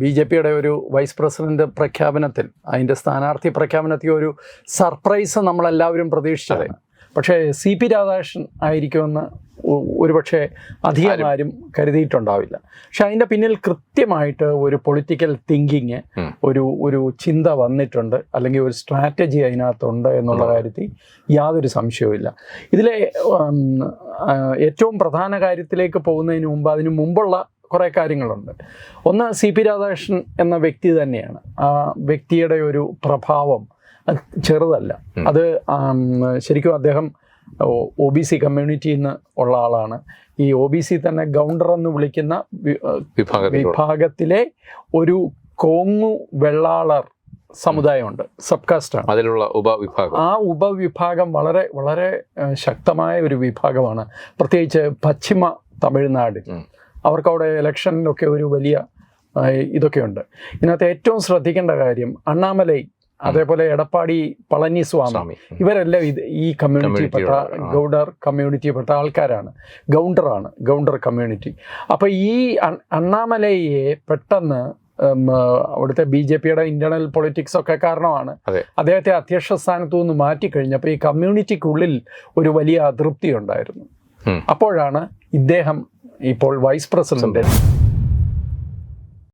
B J പിയുടെ ഒരു vice president പ്രഖ്യാപനത്തിൽ അതിന്റെ സ്ഥാനാർത്ഥി പ്രഖ്യാപനത്തിൽ ഒരു സർപ്രൈസ് നമ്മളെല്ലാവരും പ്രതീക്ഷിച്ചത് പക്ഷേ സി പി രാധാകൃഷ്ണൻ ആയിരിക്കുമെന്ന് ഒരുപക്ഷെ അധികം ആരും കരുതിയിട്ടുണ്ടാവില്ല. പക്ഷെ അതിന്റെ പിന്നിൽ കൃത്യമായിട്ട് ഒരു പൊളിറ്റിക്കൽ തിങ്കിങ് ഒരു ഒരു ചിന്ത വന്നിട്ടുണ്ട് അല്ലെങ്കിൽ ഒരു സ്ട്രാറ്റജി അതിനകത്തുണ്ട് എന്നുള്ള കാര്യത്തിൽ യാതൊരു സംശയവുമില്ല. ഇതിലെ ഏറ്റവും പ്രധാന കാര്യത്തിലേക്ക് പോകുന്നതിന് മുമ്പ് അതിനു മുമ്പുള്ള കുറേ കാര്യങ്ങളുണ്ട്. ഒന്ന് സി പി രാധാകൃഷ്ണൻ എന്ന വ്യക്തി തന്നെയാണ്. ആ വ്യക്തിയുടെ ഒരു പ്രഭാവം ചെറുതല്ല. അത് ശരിക്കും അദ്ദേഹം ഒ ബി സി കമ്മ്യൂണിറ്റിയിൽ നിന്ന് ഉള്ള ആളാണ്. ഈ ഒ ബി സി തന്നെ ഗൗണ്ടർ എന്ന് വിളിക്കുന്ന വിഭാഗത്തിലെ ഒരു കോങ്ങു വെള്ളാളർ സമുദായമുണ്ട്. സബ് കാസ്റ്റാണ് അതിലുള്ള ഉപവിഭാഗം. ആ ഉപവിഭാഗം വളരെ വളരെ ശക്തമായ ഒരു വിഭാഗമാണ്. പ്രത്യേകിച്ച് പശ്ചിമ തമിഴ്നാട്. അവർക്ക് അവിടെ ഇലക്ഷനിലൊക്കെ ഒരു വലിയ ഇതൊക്കെയുണ്ട്. ഇതിനകത്ത് ഏറ്റവും ശ്രദ്ധിക്കേണ്ട കാര്യം അണ്ണാമലൈ അതേപോലെ എടപ്പാടി പളനിസ്വാമി. ഇവരെല്ലാം ഇത് ഈ കമ്മ്യൂണിറ്റി പെട്ട ഗൗഡർ കമ്മ്യൂണിറ്റി കമ്മ്യൂണിറ്റിയിൽപ്പെട്ട ആൾക്കാരാണ്. ഗൗണ്ടറാണ് ഗൗണ്ടർ കമ്മ്യൂണിറ്റി അപ്പോൾ ഈ അണ്ണാമലയെ പെട്ടെന്ന് അവിടുത്തെ ബി ജെ പിയുടെ ഇന്റേണൽ പൊളിറ്റിക്സ് ഒക്കെ കാരണമാണ് അദ്ദേഹത്തെ അധ്യക്ഷ സ്ഥാനത്തു നിന്ന് മാറ്റിക്കഴിഞ്ഞപ്പോൾ ഈ കമ്മ്യൂണിറ്റിക്കുള്ളിൽ ഒരു വലിയ അതൃപ്തി ഉണ്ടായിരുന്നു. അപ്പോഴാണ് ഇദ്ദേഹം ഇപ്പോൾ വൈസ് പ്രസിഡന്റ്.